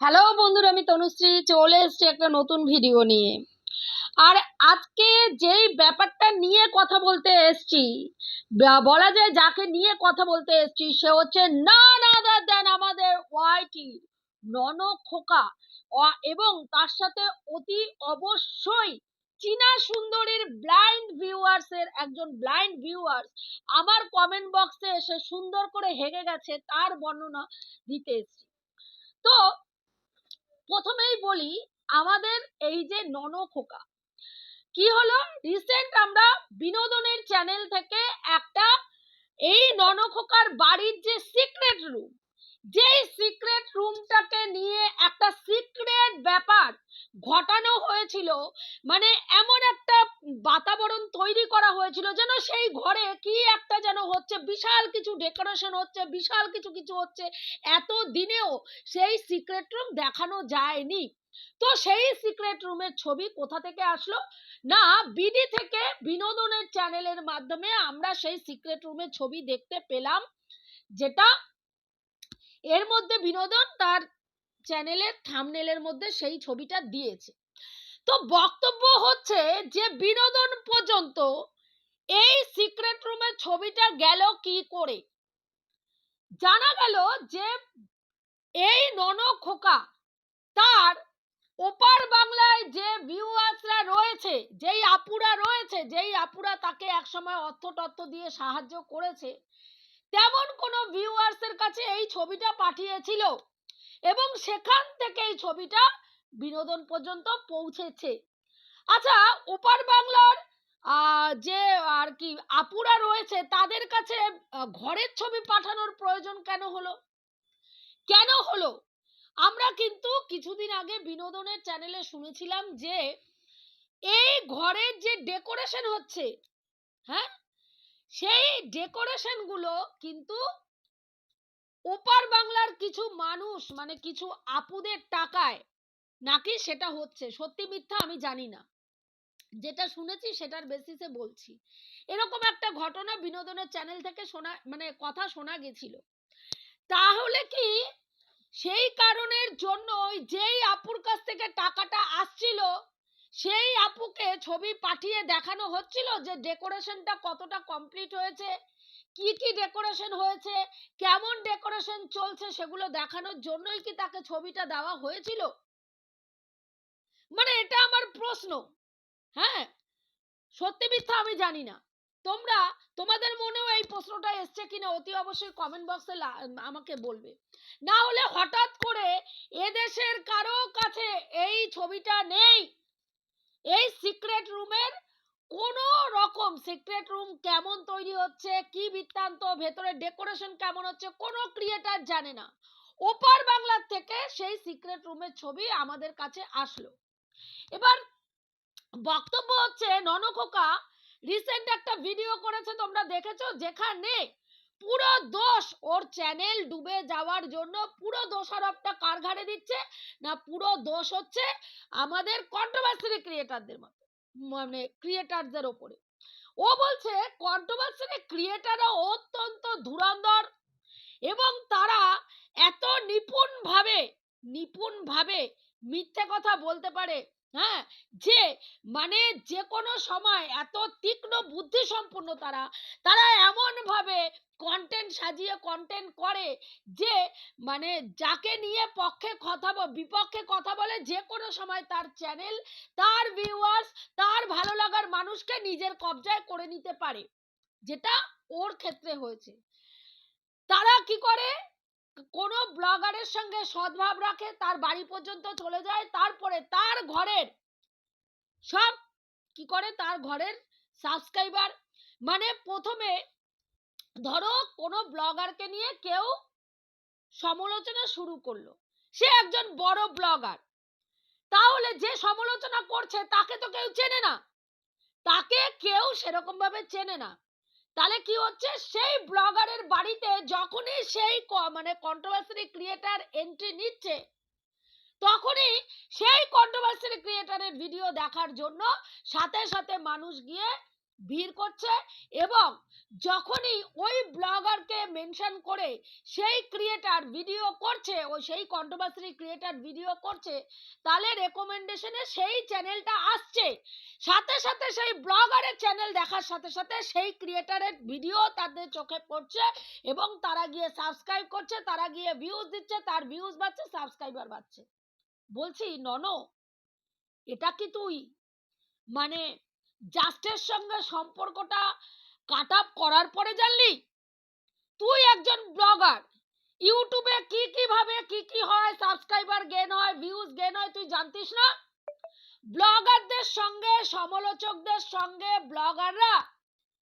Hello বন্ধুরা, আমি তনুশ্রী, চলে এসেছি একটা নতুন ভিডিও নিয়ে। আর আজকে যেই ব্যাপারটা নিয়ে কথা বলতে এসছি বলা যায় যাকে নিয়ে কথা বলতে এসছি, সে হচ্ছে না আদার দেন আমাদের ওয়াইটি নন খোকা। এবং তার সাথে অতি অবশ্যই চীনা সুন্দরীর ব্লাইন্ড ভিউয়ার্স এর একজন ব্লাইন্ড ভিউয়ার্স আমার কমেন্ট বক্সে এসে সুন্দর করে হেগে গেছে, তার বর্ণনা দিতে এসছি। তো প্রথমেই বলি আমাদের এই যে নন খোকা কি হলো? রিসেন্ট আমরা বিনোদনের চ্যানেল থেকে একটা এই নন খোকার বাড়ির যে সিক্রেট রুম যেই সিক্রেট রুমটাকে নিয়ে একটা সিক্রেট ব্যাপার ঘটানো হয়েছিল মানে এমন একটা বাতাবরণ তৈরি করা হয়েছিল যেন সেই ঘরে কি একটা যেন হচ্ছে, বিশাল কিছু ডেকোরেশন হচ্ছে, বিশাল কিছু কিছু হচ্ছে। এত দিনেও সেই সিক্রেট রুম দেখানো যায়নি। তো সেই সিক্রেট রুমের ছবি কোথা থেকে আসলো? না, বিডি থেকে বিনোদনের চ্যানেলের মাধ্যমে আমরা সেই সিক্রেট রুমের ছবি দেখতে পেলাম, যেটা এর মধ্যে বিনোদন তার চ্যানেলের থামনেলের মধ্যে সেই ছবিটা দিয়েছে। তো বক্তব্য হচ্ছে যে বিনোদন পর্যন্ত এই সিক্রেট রুমের ছবিটা গেল কি করে? জানা গেল যে এই নন খোকা তার ওপার বাংলায় যে ভিউয়ার্সরা রয়েছে, যেই আপুরা রয়েছে, যেই আপুরা তাকে একসময় অর্থ টর্থ দিয়ে সাহায্য করেছে, তেমন কোনো ভিউয়ার্সের কাছে এই ছবিটা পাঠিয়েছিল। এবং সেখান থেকে এই ছবিটা বিনোদন পর্যন্ত পৌঁছেছে। আচ্ছা ওপার বাংলার যে আর কি আপুরা রয়েছে, তাদের কাছে ঘরের ছবি পাঠানোর প্রয়োজন কেন হলো? কেন হলো? আমরা কিন্তু কিছুদিন আগে বিনোদনের চ্যানেলে শুনেছিলাম যে, এই ঘরের যে ডেকোরেশন হচ্ছে হ্যাঁ? সেই ডেকোরেশনগুলো কিন্তু ওপার বাংলার কিছু মানুষ মানে কিছু আপুদের টাকায় নাকি সেটা হচ্ছে? সত্যি মিথ্যা আমি জানি না। যেটা শুনেছি সেটার বেসিসে বলছি। এরকম একটা ঘটনা বিনোদনের চ্যানেল থেকে শোনা মানে কথা শোনা গেছিল। তাহলে কি সেই কারণের জন্য ওই যেই আপুর কাছ থেকে টাকাটা আসছিল, সেই আপুকে ছবি পাঠিয়ে দেখানো হচ্ছিল যে ডেকোরেশনটা কতটা কমপ্লিট হয়েছে, কি কি ডেকোরেশন হয়েছে, কেমন ডেকোরেশন চলছে সেগুলো দেখানোর জন্যই কি তাকে ছবিটা দেওয়া হয়েছিল? মানে এটা আমার প্রশ্ন। হ্যাঁ? সত্যি মিথ্যা আমি জানি না। তোমরা, তোমাদের মনেও এই প্রশ্নটা এসছে কিনা অতি অবশ্যই কমেন্ট বক্সে আমাকে বলবে। না হলে হঠাৎ করে এদেশের কারও কাছে এই ছবিটা নেই। এই সিক্রেট রুমের কোন রকম সিক্রেট রুম কেমন তৈরি হচ্ছে, কি বৃত্তান্ত, ভেতরে ডেকোরেশন কেমন হচ্ছে, কোনো ক্রিয়েটার জানে না। ওপার বাংলার থেকে সেই সিক্রেট রুমের ছবি আমাদের কাছে আসলো। এবার বক্তব্য হচ্ছে ননখোকা রিসেন্ট একটা ভিডিও করেছে, তোমরা দেখেছ? যেখানে পুরো দোষ ওর চ্যানেল ডুবে যাওয়ার জন্য পুরো দোষারোপটা কার ঘাড়ে দিচ্ছে? না, পুরো দোষ হচ্ছে আমাদের কন্ট্রোভার্সি ক্রিয়েটারদের মতো মানে ক্রিয়েটারদের ওপরে। ও বলছে কন্ট্রোভার্সি ক্রিয়েটাররা অত্যন্ত ধুরন্ধর এবং তারা এত নিপুণ ভাবে নিপুণ ভাবে মিথ্যে কথা বলতে পারে হ্যাঁ? যে মানে যে কোনো সময় এত তীক্ষ্ণ বুদ্ধি সম্পন্ন তারা তারা এমন ভাবে কন্টেন্ট সাজিয়ে কন্টেন্ট করে যে মানে যাকে নিয়ে পক্ষে কথা বিপক্ষে কথা বলে যে কোনো সময় তার চ্যানেল তার ভিউয়ার্স তার ভালো লাগার মানুষকে নিজের কবজায় করে নিতে পারে। যেটা ওর ক্ষেত্রে হয়েছে। তারা কি করে? কোনো ব্লগারের সঙ্গে সদ্ভাব রাখে, তার বাড়ি পর্যন্ত চলে যায়, তারপরে তার ঘরের সব কি করে? তার ঘরের সাবস্ক্রাইবার মানে প্রথমে ধরো কোনো ব্লগারকে নিয়ে কেউ সমালোচনা শুরু করল। সে একজন বড় ব্লগার। তাহলে যে সমালোচনা করছে, তাকে তো কেউ চেনে না। তাকে কেউ সেরকম ভাবে চেনে না। তাহলে কি হচ্ছে? সেই ব্লগারের বাড়িতে যখনই সেই মানে কন্ট্রোভার্সারি ক্রিয়েটার এন্ট্রি নিচ্ছে, তখনই সেই কন্ট্রোভার্সারি ক্রিয়েটারের ভিডিও দেখার জন্য সাথে সাথে মানুষ গিয়ে ভিড় করছে এবং যখনই ওই ব্লগারকে মেনশন করে সেই ক্রিয়েটার ভিডিও করছে ও সেই কন্ট্রোভার্সি ক্রিয়েটার ভিডিও করছে, তাহলে রেকমেন্ডেশনে সেই চ্যানেলটা আসছে। সাথে সাথে সেই ব্লগারের চ্যানেল দেখার সাথে সাথে সেই ক্রিয়েটারের ভিডিও তাদের চোখে পড়ছে এবং তারা গিয়ে সাবস্ক্রাইব করছে, তারা গিয়ে ভিউজ দিচ্ছে, তার ভিউজ বাড়ছে সাবস্ক্রাইবার বাড়ছে। বলছি, নন, এটা কি তুই? মানে জাস্টের সঙ্গে সম্পর্কটা কাট আপ করার পরে জানলি? তুই একজন ব্লগার ইউটিউবে কি কীভাবে কি কি হয় সাবস্ক্রাইবার গেন হয় ভিউজ গেন হয়, তুই জানতিস না? ব্লগারদের সঙ্গে, সমালোচকদের সঙ্গে ব্লগাররা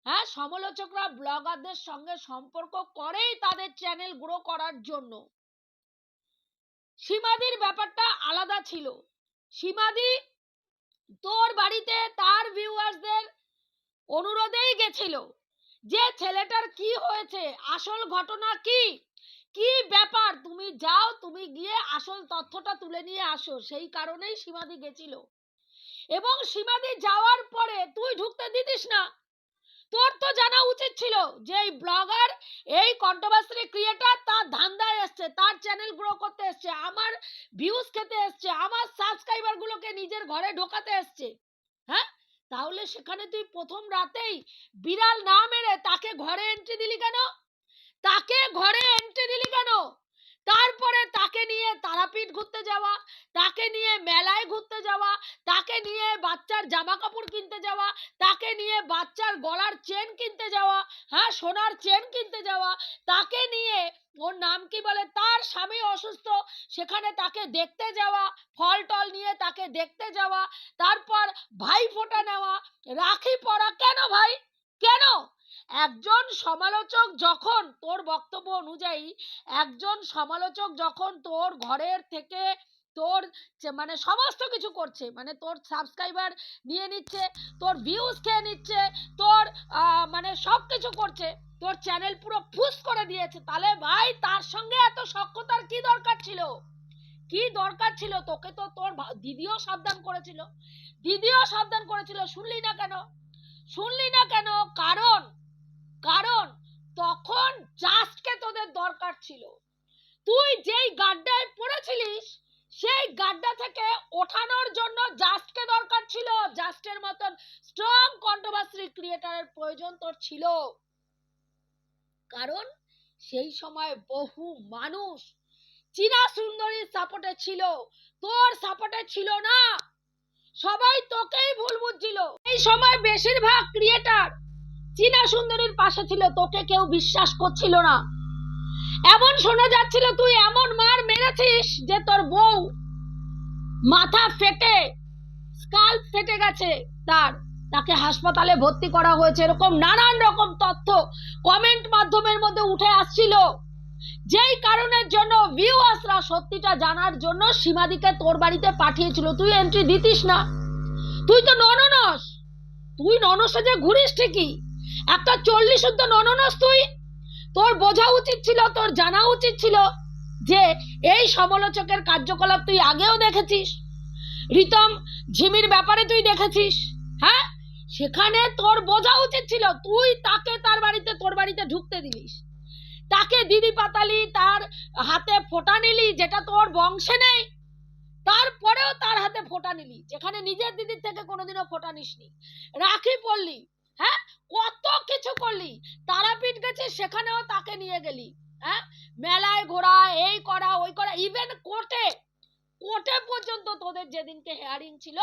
হ্যাঁ সমালোচকরা ব্লগারদের সঙ্গে সম্পর্ক করেই তাদের চ্যানেল গ্রো করার জন্য। সীমাদির ব্যাপারটা আলাদা ছিল। সীমাদি তোর বাড়িতে তার ভিউয়ার্সদের অনুরোধেই গেছিল যে, ছেলেটার কি হয়েছে? আসল ঘটনা কি? কি ব্যাপার? তুমি যাও, তুমি গিয়ে আসল তথ্যটা তুলে নিয়ে আসো। সেই কারণেই সীমাদি গেছিল। এবং সীমাদি যাওয়ার পরে তুই ঢুকতে দিতিস না। তোর তো জানা উচিত ছিল যে এই ব্লগার এই কন্ট্রোভার্সি ক্রিয়েটার তার ধান্দায় এসছে, তার চ্যানেল গ্রো করতে এসছে, আমার ভিউজ খেতে এসছে, আমার সাবস্ক্রাইবার গুলোকে নিজের ঘরে ঢোকাতে এসছে। হ্যাঁ? তাহলে সেখানে তুই প্রথম রাতেই বিড়াল না মেরে তাকে ঘরে এন্ট্রি দিলি কেন? তাকে ঘরে এন্ট্রি দিলি কেন? তারপরে তাকে নিয়ে তারাপীঠ ঘুরতে যাওয়া, তাকে নিয়ে মেলায় ঘুরতে যাওয়া, তাকে নিয়ে বাচ্চার জামা কাপড় কিনতে যাওয়া, তাকে নিয়ে বাচ্চার গলার চেন কিনতে যাওয়া হ্যাঁ সোনার চেন কিনতে যাওয়া, তাকে নিয়ে ওর নাম কি বলে, তার স্বামী অসুস্থ, সেখানে তাকে দেখতে যাওয়া, ফল টল নিয়ে তাকে দেখতে যাওয়া, তারপর ভাই ফোঁটা নেওয়া, রাখি পরা, কেন ভাই? কেন? একজন সমালোচক যখন তোর বক্তব্য অনুযায়ী, একজন সমালোচক যখন তোর ঘরের থেকে তোর মানে সমস্ত কিছু করছে মানে তোর সাবস্ক্রাইবার নিয়ে নিচ্ছে, তোর ভিউজ খেয়ে নিচ্ছে, তোর মানে সব কিছু করছে, তোর চ্যানেল পুরো ফুস করে দিয়েছে, তাহলে ভাই তার সঙ্গে এত সক্ষতার কি দরকার ছিল? কি দরকার ছিল? তোকে তো তোর দিদিও সাবধান করেছিল। দিদিও সাবধান করেছিল, শুনলি না কেন? শুনলি না কেন? কারণ কারণ তখন জাস্টকে তোদের দরকার ছিল। তুই যেই গাড্ডায় পড়েছিলিস, সেই গাড্ডা থেকে ওঠানোর জন্য জাস্টকে দরকার ছিল? জাস্টের মতন স্ট্রং কন্ট্রোভার্সি ক্রিয়েটারের প্রয়োজন তোর ছিল। কারণ সেই সময় বহু মানুষ চীনা সুন্দরীর সাপোর্টে ছিল। তোর সাপোর্টে ছিল না। সবাই তোকেই ভুল বুঝছিল। এই সময় বেশিরভাগ ক্রিয়েটার চীনা সুন্দরীর পাশে ছিল, তোকে কেউ বিশ্বাস করছিল না। এমন শোনা যাচ্ছিল, তুই এমন মার মেরেছিস যে তোর বউ মাথা ফেটে স্কাল ফেটে গেছে তার। তাকে হাসপাতালে ভর্তি করা হয়েছে, এরকম নানান রকম তথ্য কমেন্ট মাধ্যমের মধ্যে উঠে আসছিল। যেই কারণের জন্য ভিউয়ার্সরা সত্যিটা জানার জন্য সীমাদিকে তোর বাড়িতে পাঠিয়েছিল। তুই এন্ট্রি দিতিস না। তুই তো নননস। তুই ননসে যে ঘুরিস ঠিকই। একটা চল্লিশ শুদ্ধ নননস তুই। তোর বোঝা উচিত ছিল, তোর জানা উচিত ছিল যে এই সমালোচকের কার্যকলাপ তুই আগেও দেখেছিস। রিতম, ঝিমির ব্যাপারে তুই দেখেছিস। হ্যাঁ? সেখানে তোর বোঝা উচিত ছিল। তুই তাকে তার বাড়িতে, তোর বাড়িতে ঢুকতে দিলিস। তাকে দিদি পাতালি তার হাতে ফোটা নিলি, যেটা তোর বংশে নেই, তারপরেও তার হাতে ফোটা নিলি, যেখানে নিজের দিদির থেকে কোনোদিনও ফোঁটা নিসনি। রাখি পড়লি হ্যাঁ? কত কিছু করলি, তারাপীঠ গেছে, সেখানেও তাকে নিয়ে গেলি হ্যাঁ? মেলায় ঘোরা, এই করা, ওই করা ইভেন কোর্টে কোর্টে পর্যন্ত তোদের যেদিনকে হেয়ারিং ছিল,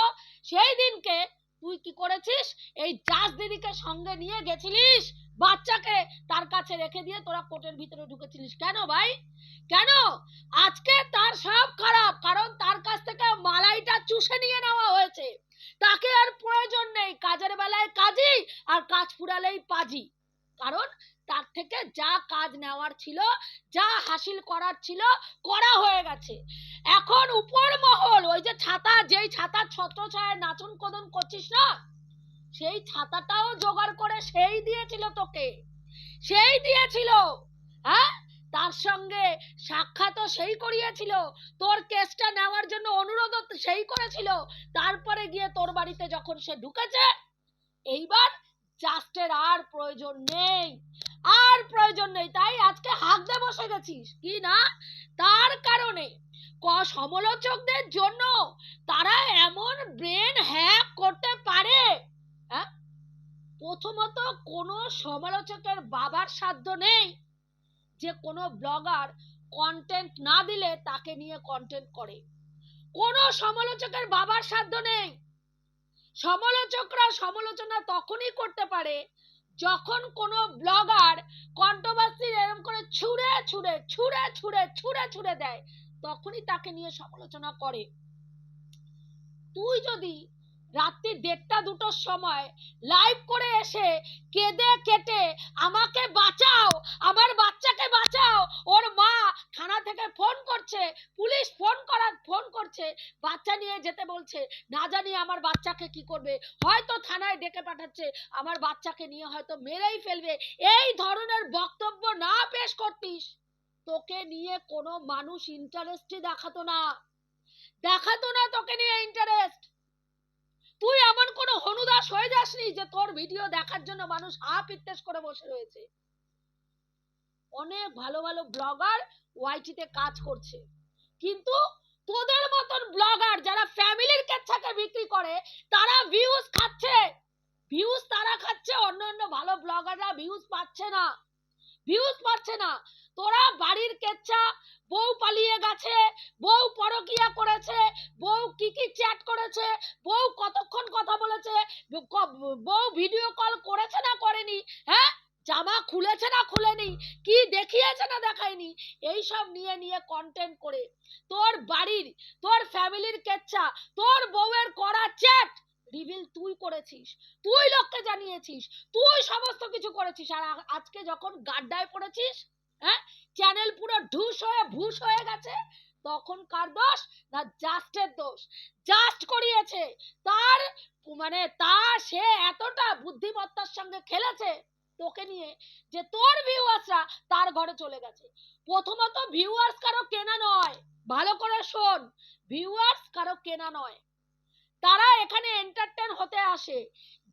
সেই দিনকে তুই কি করেছিস? এই জাজ দিদিকে সঙ্গে নিয়ে গেছিলিস বাচ্চাকে তার কাছে রেখে দিয়ে তোরা কোর্টের ভিতরে ঢুকেছিলিস। কেন ভাই? কেন? আজকে তার সব খারাপ, কারণ তার কাছ থেকে মালাইটা চুষে নিয়ে নেওয়া হয়েছে। তাকে আর প্রয়োজন নেই, কাজের বেলায় কাজই আর কাজ ফুরালেই পাজি। কারণ তার থেকে যা কাজ নেওয়ার ছিল, যা হাসিল করার ছিল, করা হয়ে গেছে। এখন উপর মহল ওই যে ছাতা যেই ছাতার ছত্র ছায় নাচন কদন করছিস না? সেই ছাতাটাও জোগাড় করে সেই দিয়েছিল তোকে। সেই দিয়েছিল। হ্যাঁ? তার সঙ্গে সাক্ষাৎও সেই করিয়েছিল। তোর কেসটা নেওয়ার জন্য অনুরোধ সেই করেছিল। তারপরে গিয়ে তোর বাড়িতে যখন সে ঢুকেছে, এইবার জাস্টের আর প্রয়োজন নেই। আর প্রয়োজন নেই। তাই আজকে হাঁকতে বসে গেছিস। কি না? তার কারণে সমালোচকদের জন্য তারা এমন ব্রেন হ্যাক করতে পারে। হ্যাঁ? প্রথমত কোনো সমালোচকের বাবার সাধ্য নেই যে কোনো ব্লগার কন্টেন্ট না দিলে তাকে নিয়ে কন্টেন্ট করে। কোনো সমালোচকের বাবার সাধ্য নেই। সমালোচকরা সমালোচনা তখনই করতে পারে যখন কোনো ব্লগার কন্ট্রোভার্সি এরকম করে ছুঁড়ে ছুঁড়ে ছুঁড়ে ছুঁড়ে ছুঁড়ে ছুঁড়ে দেয়। তখনই তাকে নিয়ে সমালোচনা করে। তুই যদি রাত্রি দেড়টা দুটোর সময় লাইভ করে এসে কেঁদে কেটে আমাকে বাঁচাও, আমার বাচ্চাকে বাঁচাও, ওর মা থানা থেকে ফোন করছে, পুলিশ ফোন করার ফোন করছে, বাচ্চা নিয়ে যেতে বলছে, না জানি আমার বাচ্চাকে কি করবে, হয়তো থানায় ডেকে পাঠাচ্ছে, আমার বাচ্চাকে নিয়ে হয়তো মেরেই ফেলবে, এই ধরনের বক্তব্য না পেশ করতিস। তোকে নিয়ে কোনো মানুষ ইন্টারেস্টই দেখাতো না। দেখাতো না তোকে নিয়ে ইন্টারেস্ট তুই এমন কোনো হনুদাস হয়ে যাসনি যে তোর ভিডিও দেখার জন্য মানুষ হা পিত্তেস করে বসে রয়েছে। অনেক ভালো ভালো ব্লগার ওয়াইটিতে কাজ করছে। কিন্তু তোদের মতন ব্লগার যারা ফ্যামিলির কেচ্ছাকে বিক্রি করে, তারা ভিউজ খাচ্ছে। ভিউজ তারা খাচ্ছে অন্য অন্য ভালো ব্লগাররা ভিউজ পাচ্ছে না। ভিউজ পাচ্ছে না। তোরা বাড়ির কেচ্ছা, বউ পালিয়ে গেছে, বউ পরকিয়া করেছে, বউ কি কি চ্যাট করেছে, বউ কতক্ষণ কথা বলেছে বউ ভিডিও কল করেছে না করেনি হ্যাঁ? জামা খুলেছে না খুলেনি, কি দেখিয়েছে না দেখায়নি এই সব নিয়ে নিয়ে কন্টেন্ট করে। তোর বাড়ির, তোর ফ্যামিলির কেচ্ছা, তোর বউয়ের করা চ্যাট রিভিল তুই করেছিস? তুই লোককে জানিয়েছিস। তুই সমস্ত কিছু করেছিস। আর আজকে যখন গাড্ডায় পড়েছিস হ্যাঁ? চ্যানেল পুরো ঢুস হয়ে, ভুস হয়ে গেছে, তখন কার দোষ? না, জাস্টের দোষ। জাস্ট করিয়েছে। তার মানে তার সে এতটা বুদ্ধিমত্তার সঙ্গে খেলেছে তোকে নিয়ে যে তোর ভিউয়ার্সরা তার ঘরে চলে গেছে। প্রথমত ভিউয়ার্স কারও কেনা নয়। ভালো করে শোন। ভিউয়ার্স কারও কেনা নয়। তারা এখানে এন্টারটেন হতে আসে।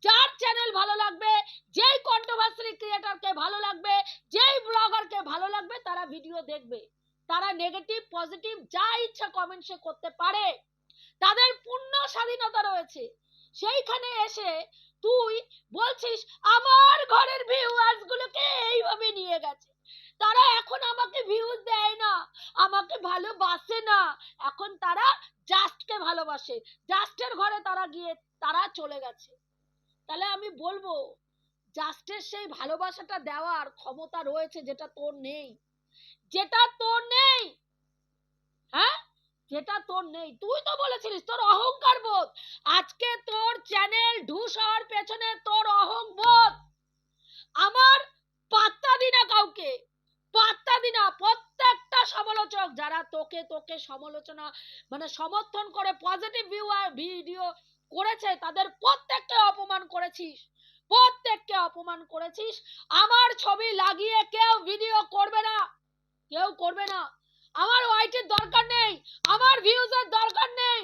যার চ্যানেল ভালো লাগবে, যেই কন্ট্রোভার্সি ক্রিয়েটরকে ভালো লাগবে, যেই ব্লগারকে ভালো লাগবে, তারা ভিডিও দেখবে। তারা নেগেটিভ পজিটিভ যা ইচ্ছা কমেন্ট সে করতে পারে। তাদের পূর্ণ স্বাধীনতা রয়েছে। সেইখানে এসে তুই বলছিস, আমার ঘরের ভিউয়ার্স গুলোকে এইভাবে নিয়ে গেছে তারা এখন আমাকে ভিউজ দেয় না আমাকে ভালোবাসে না এখন তারা জাস্টকে ভালোবাসে জাস্টের ঘরে তারা গিয়ে তারা চলে গেছে। তাহলে আমি বলব জাস্টের সেই ভালোবাসাটা দেওয়ার ক্ষমতা রয়েছে যেটা তোর নেই। যেটা তোর নেই! হ্যাঁ? যেটা তোর নেই। তুই তো বলেছিলিস, তোর অহংকার বোধ। আজকে তোর চ্যানেল ঢুস হওয়ার পেছনে তোর অহংবোধ। আমার পাত্তা দি না কাউকে। পাত্তা দি না। প্রত্যেকটা সমালোচক, যারা তোকে তোকে সমালোচনা মানে সমর্থন করে পজিটিভ ভিউ ভিডিও করেছে, তাদের প্রত্যেককে অপমান করেছিস। প্রত্যেককে অপমান করেছিস। আমার ছবি লাগিয়ে কেউ ভিডিও করবে না। কেউ করবে না। আমার ওয়াইটের দরকার নেই। আমার ভিউজের দরকার নেই।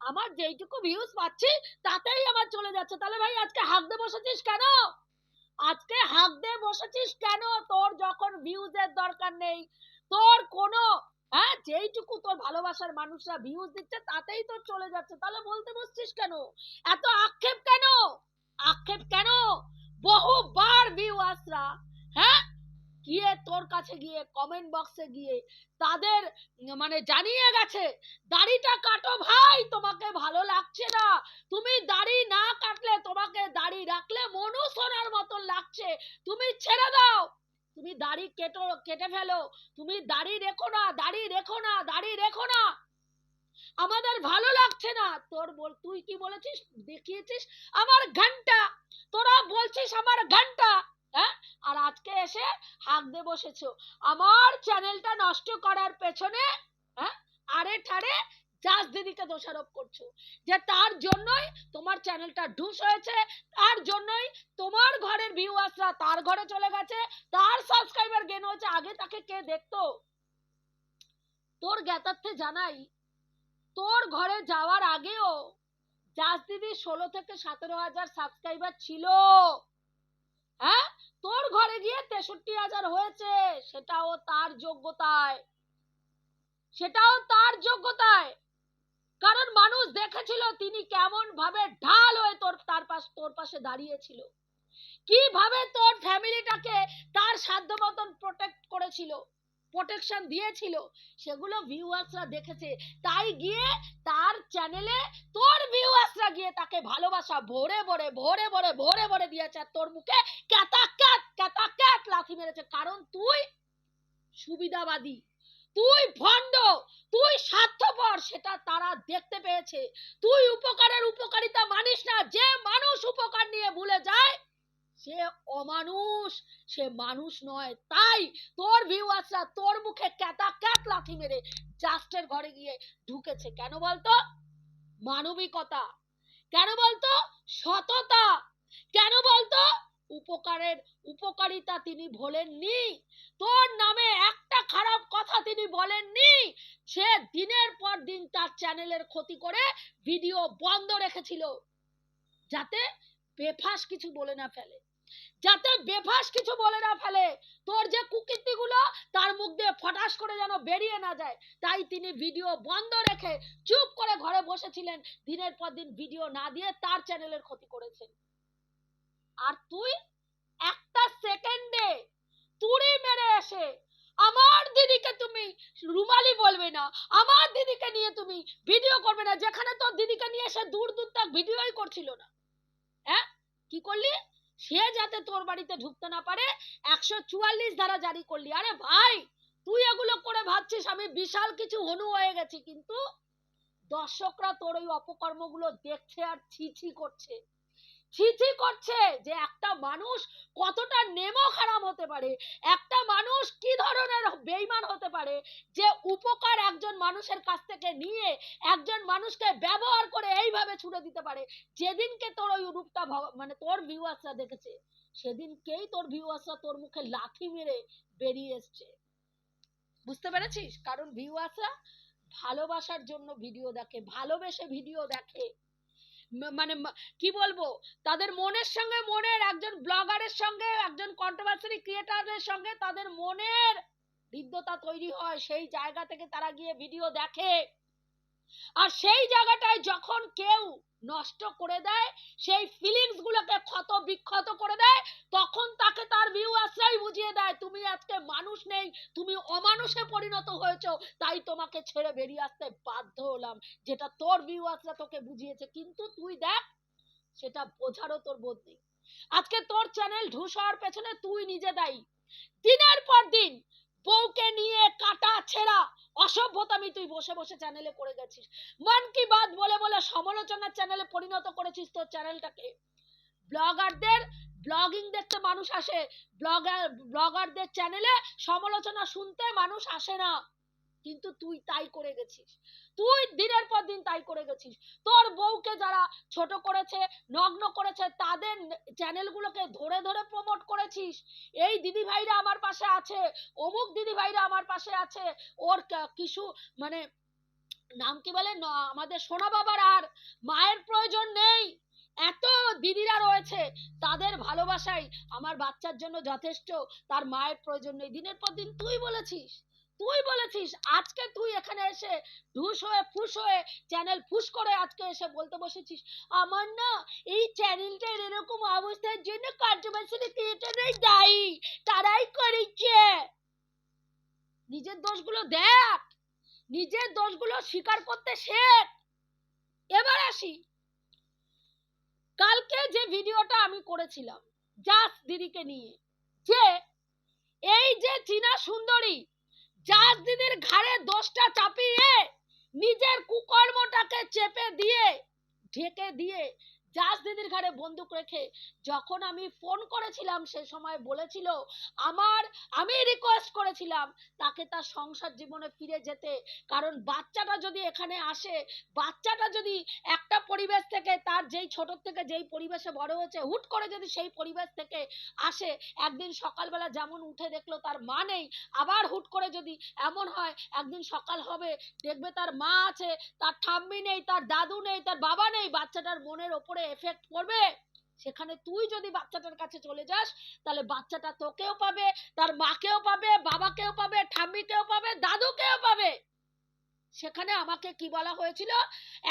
আমার যেইটুকু ভিউজ পাচ্ছি, তাতেই আমার চলে যাচ্ছে। তাহলে ভাই, আজকে হাঁক দিয়ে বসেছিস কেন? আজকে হাঁক দিয়ে বসেছিস কেন? তোর যখন ভিউজের দরকার নেই, তোর কোনো হ্যাঁ যেইটুকু তোর ভালোবাসার মানুষরা ভিউজ দিচ্ছে, তাতেই তোর চলে যাচ্ছে। তাহলে বলতে বসছিস কেন? এত আক্ষেপ কেন? আক্ষেপ কেন? বহুবার ভিউয়ার্সরা হ্যাঁ? গিয়ে তোর কাছে গিয়ে কমেন্ট বক্সে গিয়ে তাদের মানে জানিয়ে গেছে, দাড়িটা কাটো ভাই, তোমাকে ভালো লাগছে না। তুমি দাড়ি না কাটলে তোমাকে দাড়ি রাখলে মনু সোনার মতন লাগছে। তুমি ছেড়ে দাও। তুমি দাড়ি কেটো, কেটে ফেলো। তুমি দাড়ি রেখো না, দাড়ি রেখো না, দাড়ি রেখো না। আমাদের ভালো লাগছে না। তোর বল, তুই কি বলেছিস? দেখিয়েছিস? আমার ঘণ্টা। তোরা বলছিস আমার ঘণ্টা হ্যাঁ? আর আজকে এসে হাঁকতে বসেছো। আমার চ্যানেলটা নষ্ট করার পেছনে হ্যাঁ? আরে ঠারে জাস দিদিকে দোষারোপ করছ। যে তার জন্যই তোমার চ্যানেলটা ঢুস হয়েছে, তার জন্যই তোমার ঘরের ভিউয়ার্সরা তার ঘরে চলে গেছে, তার সাবস্ক্রাইবার গেন হয়েছে, আগে তাকে কে দেখতো? তোর জ্ঞাতার্থে জানাই, তোর ঘরে যাওয়ার আগেও জাস দিদি ষোলো থেকে সতেরো হাজার সাবস্ক্রাইবার ছিল। হ্যাঁ? তোর ঘরে গিয়ে তেষট্টি হাজার হয়েছে, সেটাও তার যোগ্যতায়। সেটাও তার যোগ্যতায়। কারণ মানুষ দেখেছিল তিনি কেমন ভাবে ঢাল হয়ে তোর, তার পাশ, তোর পাশে দাঁড়িয়েছিল। কীভাবে তোর ফ্যামিলিটাকে তার সাধ্য মতন প্রোটেক্ট করেছিল প্রোটেকশন দিয়েছিল, সেগুলো ভিউয়ার্সরা দেখেছে। তাই গিয়ে তার চ্যানেলে তোর ভিউয়ার্সরা গিয়ে তাকে ভালোবাসা ভরে ভরে ভরে ভরে ভরে ভরে দিয়েছে। আর তোর মুখে ক্যাতা ক্যাত ক্যাতা ক্যাত লাথি মেরেছে। কারণ তুই সুবিধাবাদী। তুই ভণ্ড, তুই স্বার্থপর, সেটা তারা দেখতে পেয়েছে। তুই উপকারের উপকারিতা মানিস না, যে মানুষ উপকার নিয়ে ভুলে যায়, সে অমানুষ, সে মানুষ নয়। তাই তোর ভিউয়ার্সরা তোর মুখে ক্যাতা ক্যাত লাথি মেরে জাস্টের ঘরে গিয়ে ঢুকেছে। কেন বলতো? মানবিকতা। কেন বলতো? সততা। কেন বলতো? উপকারের উপকারিতা তিনি ভোলেননি। তোর নামে একটা খারাপ কথা তিনি বলেননি। সে দিনের পর দিন তার চ্যানেলের ক্ষতি করে ভিডিও বন্ধ রেখেছিল। যাতে বেফাস কিছু বলে না ফেলে। যাতে বেফাস কিছু বলে না ফেলে। তোর যে কুকীর্তিগুলো, তার মুখ দিয়ে ফটাস করে যেন বেরিয়ে না যায়। তাই তিনি ভিডিও বন্ধ রেখে চুপ করে ঘরে বসেছিলেন। দিনের পর দিন ভিডিও না দিয়ে তার চ্যানেলের ক্ষতি করেছেন। আর তুই একটা সেকেন্ডে তুড়ি মেরে এসে আমার দিদিকে তুমি রুমালি বলবে না, আমার দিদিকে নিয়ে তুমি ভিডিও করবে না, যেখানে তোর দিদিকে নিয়ে এসে দূর দূর তাক ভিডিওই করছিল না। হ্যাঁ? কি করলি? সে যাতে তোর বাড়িতে ঢুকতে না পারে, একশো চুয়াল্লিশ ধারা জারি করলি। আরে ভাই, তুই এগুলো করে ভাবছিস, আমি বিশাল কিছু হনু হয়ে গেছি, কিন্তু দর্শকরা তোর ওই অপকর্মগুলো দেখছে আর ছি ছি করছে। ছিছি করছে যে একটা মানুষ কতটা নেমো খারাপ হতে পারে। একটা মানুষ কি ধরনের বেইমান হতে পারে যে উপকার একজন মানুষের কাছ থেকে নিয়ে একজন মানুষকে ব্যবহার করে এইভাবে ছুড়ে দিতে পারে। যেদিনকে তোর ওই রূপটা মানে তোর ভিউয়ার্সরা দেখেছে, সেদিনকেই তোর ভিউয়ার্সরা তোর মুখে লাথি মেরে বেরিয়ে এসছে। বুঝতে পেরেছিস? কারণ ভিউয়ার্সরা ভালোবাসার জন্য ভিডিও দেখে, ভালোবেসে ভিডিও দেখে। মানে কি বলব? তাদের মনের সঙ্গে মনের, একজন ব্লগারের সঙ্গে, একজন কন্ট্রোভার্সারি ক্রিয়েটারের সঙ্গে তাদের মনের হৃদ্যতা তৈরি হয়। সেই জায়গা থেকে তারা গিয়ে ভিডিও দেখে। আর সেই জায়গাটায় যখন কেউ নষ্ট করে দেয়, সেই ফিলিংস গুলোকে ক্ষত বিক্ষত করে দেয়, তখন তাকে তার ভিউয়ার্সরাই বুঝিয়ে দেয়, তুমি আজকে মানুষ নেই, তুমি অমানুষে পরিণত হয়েছো, তাই তোমাকে ছেড়ে বেরিয়ে আসতে বাধ্য হলাম। যেটা তোর ভিউয়ার্সরা তোকে বুঝিয়েছে, কিন্তু তুই দেখ, সেটা বোঝারও তোর বোধ নেই। আজকে তোর চ্যানেল ঢুস হওয়ার পেছনে তুই নিজে দায়ী। দিনের পর দিন বউকে নিয়ে কাটা ছেঁড়া অসভ্যতামি তুই বসে বসে চ্যানেলে করে গেছিস। মন কি বাদ বলে বলে সমালোচনার চ্যানেলে পরিণত করেছিস তোর চ্যানেলটাকে ব্লগারদের, ব্লগিং দেখতে মানুষ আসে। ব্লগার, ব্লগারদের চ্যানেলে সমালোচনা শুনতে মানুষ আসে না। কিন্তু তুই তাই করে গেছিস। তুই দিনের পর দিন তাই করে গেছিস। তোর বউকে যারা ছোট করেছে, নগ্ন করেছে, তাদের চ্যানেলগুলোকে ধরে ধরে প্রমোট করেছিস। এই দিদি ভাইরা আমার পাশে আছে, অমুক দিদি ভাইরা আমার পাশে আছে, ওর কিছু মানে নাম কি বলে? আমাদের সোনা বাবার আর মায়ের প্রয়োজন নেই। এত দিদিরা রয়েছে, তাদের ভালোবাসাই আমার বাচ্চার জন্য যথেষ্ট, তার মায়ের প্রয়োজন নেই। দিনের পর দিন তুই বলেছিস। তুই বলেছিস, আজকে তুই এখানে এসে ঢুস হয়ে, ফুস হয়ে চ্যানেল ফুস করে আজকে এসে বলতে বসেছিস? আমার না এই চ্যানেলটার এরকম অবস্থার জন্য কন্ট্রোভার্সি ক্রিয়েটাররাই দায়ী। তারাই করেছে। নিজের দোষগুলো দেখ। নিজের দোষগুলো স্বীকার করতে শেখ। এবার আসি। কালকে যে ভিডিওটা আমি করেছিলাম, জাস দিদিকে নিয়ে, যে এই যে চীনা সুন্দরী জাস দিদির ঘাড়ে দোষটা চাপিয়ে নিজের কুকর্মটাকে চেপে দিয়ে ঢেকে দিয়ে জাস দিদির ঘাড়ে বন্দুক রেখে যখন আমি ফোন করেছিলাম, সে সময় বলেছিল, আমার, আমি রিকোয়েস্ট করেছিলাম তাকে তার সংসার জীবনে ফিরে যেতে। কারণ বাচ্চাটা যদি এখানে আসে, বাচ্চাটা যদি একটা পরিবেশ থেকে তার যেই ছোট থেকে যেই পরিবেশে বড় হয়েছে, হুট করে যদি সেই পরিবেশ থেকে আসে, একদিন সকালবেলা যেমন উঠে দেখল তার মা নেই, আবার হুট করে যদি এমন হয়, একদিন সকাল হবে, দেখবে তার মা আছে, তার ঠাম্মি নেই, তার দাদু নেই, তার বাবা নেই, বাচ্চাটার মনের ওপরে এফেক্ট পড়বে সেখানে তুই যদি বাচ্চাটার কাছে চলে যাস, তাহলে বাচ্চাটা তোকেও পাবে, তার মাকেও পাবে, বাবাকেও পাবে, ঠাম্মিকেও পাবে, দাদুকেও পাবে। সেখানে আমাকে কি বলা হয়েছিল?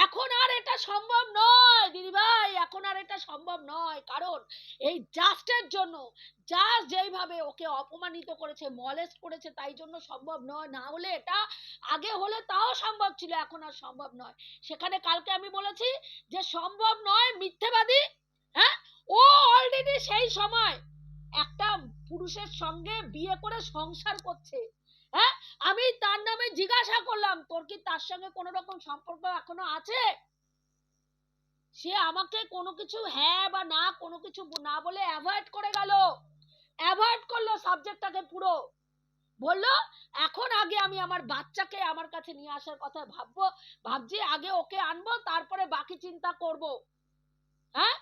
এখন আর এটা সম্ভব নয় দিদিভাই এখন আর এটা সম্ভব নয়। কারণ এই জাস্টের জন্য জাস্ট যেইভাবে ওকে অপমানিত করেছে মলেস্ট করেছে, তাই জন্য সম্ভব নয়। না হলে এটা আগে হলে তাও সম্ভব ছিল, এখন আর সম্ভব নয়। সেখানে কালকে আমি বলেছি যে সম্ভব নয় মিথ্যেবাদী হ্যাঁ? ও অলরেডি সেই সময় একটা পুরুষের সঙ্গে বিয়ে করে সংসার করছে হ্যাঁ? আমি তার নামে জিজ্ঞাসা করলাম, তোর কি তার সঙ্গে কোনো রকম সম্পর্ক এখনও আছে? সে আমাকে কোনো কিছু হ্যাঁ বা না, কোনো কিছু না বলে অ্যাভয়েড করে গেল। অ্যাভয়েড করল সাবজেক্টটাকে পুরো। বলল এখন আগে আমি আমার বাচ্চাকে আমার কাছে নিয়ে আসার কথা ভাববো ভাবছি আগে ওকে আনব তারপরে বাকি চিন্তা করব। হ্যাঁ?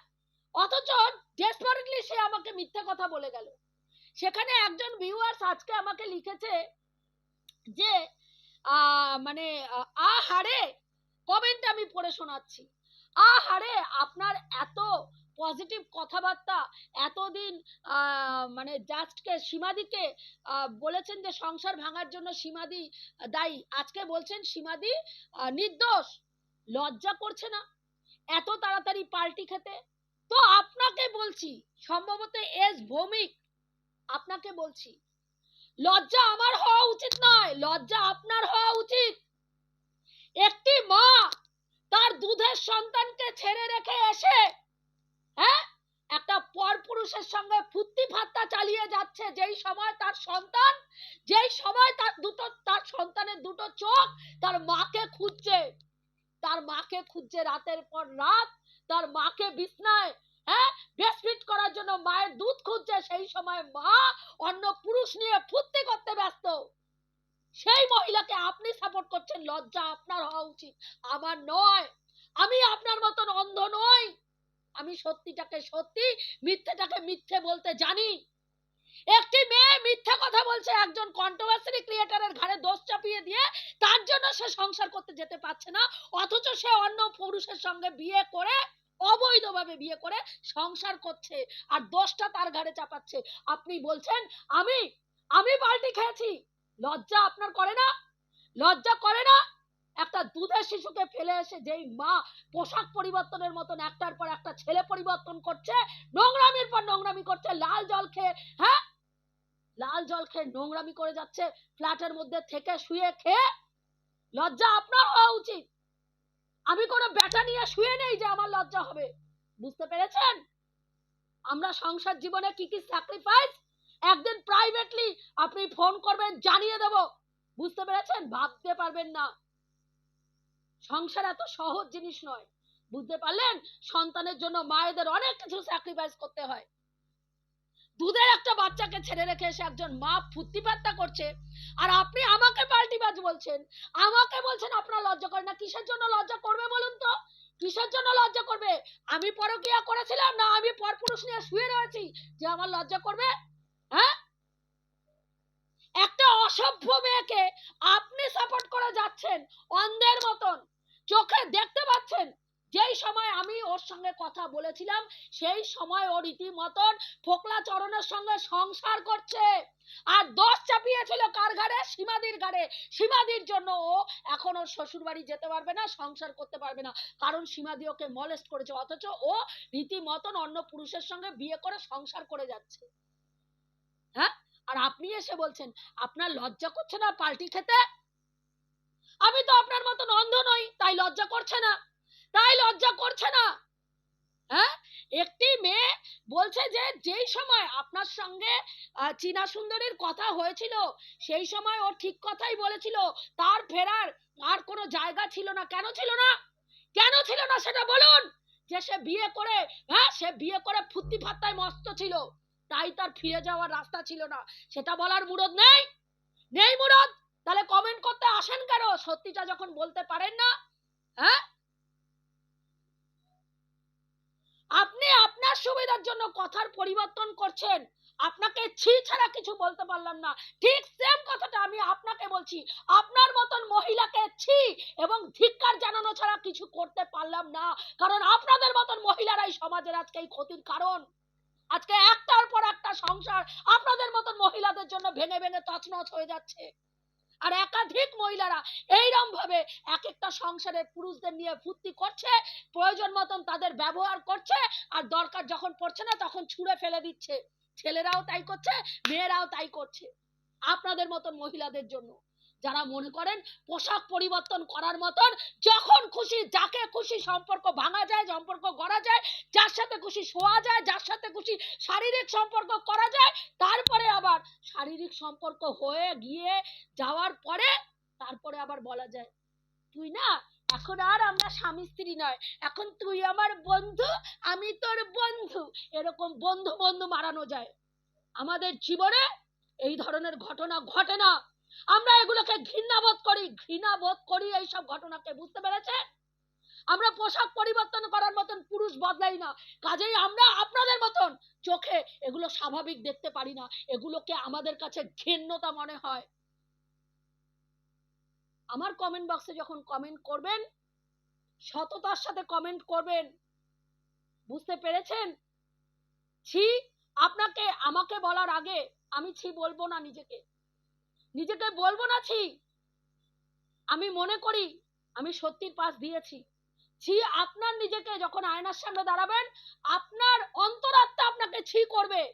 অথচ ডেসপারেটলি সে আমাকে মিথ্যে কথা বলে গেল। সেখানে একজন ভিউয়ার্স আজকে আমাকে লিখেছে যে মানে আহ, আহারে কমেন্ট আমি পড়ে শোনাচ্ছি। আহারে আপনার পজিটিভ কথাবার্তা এতদিন মানে জাস্টকে সীমাদিকে বলেছেন যে সংসার ভাঙার জন্য সীমাদি দায়ী। আজকে বলছেন সীমাদি নির্দোষ, লজ্জা করছে না। এত তাড়াতাড়ি পাল্টি খেতে। তো আপনাকে বলছি, সম্ভবত এস ভৌমিক, আপনাকে বলছি, লজ্জা আমার হওয়া উচিত নয়, লজ্জা আপনার হওয়া উচিত। একটি মা তার দুধের সন্তানকে ছেড়ে রেখে এসে হ্যাঁ? একটা পরপুরুষের সঙ্গে ফুর্তি ফাত্তা চালিয়ে যাচ্ছে, যেই সময় তার সন্তান, যেই সময় তার দুটো, তার সন্তানের দুটো চোখ তার মাকে খুঁজছে। তার মাকে খুঁজছে রাতের পর রাত, তার মাকে বিছনায় হ্যাঁ? ব্রেস্টফিট করার জন্য মায়ের দুধ খুঁজছে, সেই সময় মা অন্য পুরুষ নিয়ে ফুর্তি করতে ব্যস্ত। সেই মহিলাকে আপনি সাপোর্ট করছেন, লজ্জা আপনার হওয়া উচিত। আমার নয়। আমি আপনার মতন অন্ধ নই। আমি সত্যিটাকে সত্যি, মিথ্যেটাকে মিথ্যে বলতে জানি। একটি মেয়ে মিথ্যে কথা বলছে, একজন কন্ট্রোভার্সি ক্রিয়েটারের ঘাড়ে দোষ চাপিয়ে দিয়ে তার জন্য সে সংসার করতে যেতে পারছে না, অথচ সে অন্য পুরুষের সঙ্গে বিয়ে করে, অবৈধভাবে বিয়ে করে সংসার করছে আর দোষটা তার ঘাড়ে চাপাচ্ছে। আপনি বলছেন, আমি আমি পাল্টি খেয়েছি, লজ্জা আপনার করে না, লজ্জা করে না একটা দুধের শিশুকে ফেলে এসে যেই মা পোশাক পরিবর্তনের মতন একটার পর একটা ছেলে পরিবর্তন করছে, নোংরামির পর নোংরামি করছে, লাল জল খেয়ে হ্যাঁ? লাল জল খেয়ে নোংরামি করে যাচ্ছে, ফ্ল্যাটের মধ্যে থেকে শুয়ে খেয়ে, লজ্জা আপনার হওয়া উচিত। আমি কোনো ব্যাটা নিয়ে শুয়ে নেই যে আমার লজ্জা হবে। বুঝতে পেরেছেন? আমরা সংসার জীবনে কি কি স্যাক্রিফাইস একদিন প্রাইভেটলি আপনি ফোন করবেন, জানিয়ে দেব। বুঝতে পেরেছেন? ভাবতে পারবেন না। সংসার এত সহজ জিনিস নয়। বুঝতে পারলেন? সন্তানের জন্য মায়েদের অনেক কিছু স্যাক্রিফাইস করতে হয়। দুধের একটা বাচ্চাকে ছেড়ে রেখে এসে একজন মা ফুর্তি পাত্তা করছে। আর আপনি আমাকে পাল্টিবাজ বলছেন। আমাকে বলছেন, আপনার লজ্জা করে না। কিসের জন্য লজ্জা করবে বলুন তো? কিসের জন্য লজ্জা করবে? আমি পরকিয়া করেছিলাম না আমি পরপুরুষ নিয়ে শুয়ে রয়েছি। যে আমার লজ্জা করবে হ্যাঁ? একটা অসভ্য মেয়েকে আপনি সাপোর্ট করে যাচ্ছেন অন্ধের মতন। চোখে দেখতে পাচ্ছেন? যেই সময় আমি ওর সঙ্গে কথা বলেছিলাম, সেই সময় ও রীতিমতন ফোকলা চরণের সঙ্গে সংসার করছে। আর দোষ চাপিয়েছিল কার ঘাড়ে? সীমাদির ঘাড়ে। সীমাদির জন্য ও এখন ওর শ্বশুর বাড়ি যেতে পারবে না, সংসার করতে পারবে না। কারণ সীমাদি ওকে মলেস্ট করেছে, অথচ ও রীতিমতন অন্য পুরুষের সঙ্গে বিয়ে করে সংসার করে যাচ্ছে। হ্যাঁ? আর আপনি এসে বলছেন, আপনার লজ্জা করছে না পাল্টি খেতে? আমি তো আপনার মতন অন্ধ নই, তাই লজ্জা করছে না। তাই লজ্জা করছে না। হ্যাঁ? একটি মেয়ে বলছে যে, যেই সময় আপনার সঙ্গে চীনা সুন্দরীর কথা হয়েছিল, সেই সময় ও ঠিক কথাই বলেছিল, তার ফেরার আর কোনো জায়গা ছিল না। কেন ছিল না? কেন ছিল না সেটা বলুন। যে সে বিয়ে করে হ্যাঁ সে বিয়ে করে ফুর্তি ফাত্তায় মস্ত ছিল, তাই তার ফিরে যাওয়ার রাস্তা ছিল না। সেটা বলার মুরদ নেই নেই মুরদ তাহলে কমেন্ট করতে আসেন কেন সত্যিটা যখন বলতে পারেন না হ্যাঁ? আপনি আপনার সুবিধার জন্য কথার পরিবর্তন করছেন। আপনাকে ছি ছাড়া কিছু বলতে পারলাম না। ঠিক সেম কথাটা আমি আপনাকে বলছি। আপনার মতন মহিলাকে ছি এবং ধিক্কার জানানো ছাড়া কিছু করতে পারলাম না। কারণ আপনাদের মতন মহিলারাই সমাজের আজকে এই ক্ষতির কারণ। আজকে একটার পর একটা সংসার আপনাদের মতন মহিলাদের জন্য ভেঙে ভেঙে তছনছ হয়ে যাচ্ছে। আর একাধিক মহিলারা এইরকম ভাবে এক একটা সংসারের পুরুষদের নিয়ে ফুর্তি করছে, প্রয়োজন মতন তাদের ব্যবহার করছে, আর দরকার যখন পড়ছে না তখন ছুঁড়ে ফেলে দিচ্ছে। ছেলেরাও তাই করছে, মেয়েরাও তাই করছে। আপনাদের মতন মহিলাদের জন্য। যারা মনে করেন পোশাক পরিবর্তন করার মতন, যখন খুশি, যাকে খুশি সম্পর্ক ভাঙা যায়, সম্পর্ক গড়া যায়, যার সাথে খুশি শোয়া যায়, যার সাথে খুশি শারীরিক সম্পর্ক করা যায়, তারপরে আবার শারীরিক সম্পর্ক হয়ে গিয়ে যাওয়ার পরে তারপরে আবার বলা যায়, তুই না, এখন আর আমরা স্বামী স্ত্রী নয়, এখন তুই আমার বন্ধু, আমি তোর বন্ধু। এরকম বন্ধু বন্ধু মারানো যায়। আমাদের জীবনে এই ধরনের ঘটনা ঘটে না। আমরা এগুলোকে ঘৃণা বোধ করি ঘৃণা বোধ করি, এইসব ঘটনাকে বুঝতে পেরেছে আমরা পোশাক পরিবর্তন করার মতন পুরুষ বদলাই না। কাজেই আমরা আপনাদের মতন চোখে এগুলো স্বাভাবিক দেখতে পারি না। এগুলোকে আমাদের কাছে ঘৃণ্যতা মনে হয়। আমার কমেন্ট বক্সে যখন কমেন্ট করবেন, সততার সাথে কমেন্ট করবেন। বুঝতে পেরেছেন? ছি, আপনাকে, আমাকে বলার আগে আমি ছি বলব না নিজেকে। নিজেকে বলব না ছি। আমি মনে করি, আমি সত্যির পাশ দিয়েছি। ছি, আপনার নিজেকে যখন আয়নার সামনে দাঁড়াবেন, আপনার অন্তরাত্মা আপনাকে ছি করবে।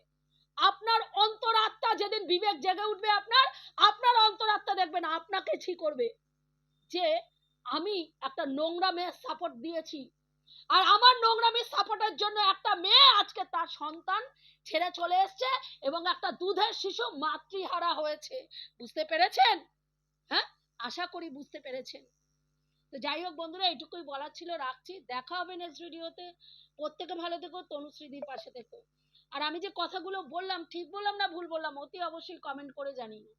আপনার অন্তরাত্মা যেদিন বিবেক জেগে উঠবে আপনার আপনার অন্তরাত্মা দেখবেন আপনাকে ছি করবে। যে আমি একটা নোংরা মেয়ের সাপোর্ট দিয়েছি। আর আমার নোংরামির সাপোর্টের জন্য একটা মেয়ে আজকে তার সন্তান ছেড়ে চলে এসছে এবং একটা দুধের শিশু মাতৃহারা হয়েছে। বুঝতে পেরেছেন? হ্যাঁ? আশা করি বুঝতে পেরেছেন। তো যাই হোক বন্ধুরা, এইটুকুই বলার ছিল, রাখছি। দেখা হবে নেক্সট ভিডিওতে প্রত্যেকে ভালো থেকো, তনুশ্রীদির পাশে থেকো। আর আমি যে কথাগুলো বললাম, ঠিক বললাম না ভুল বললাম, অতি অবশ্যই কমেন্ট করে জানিও।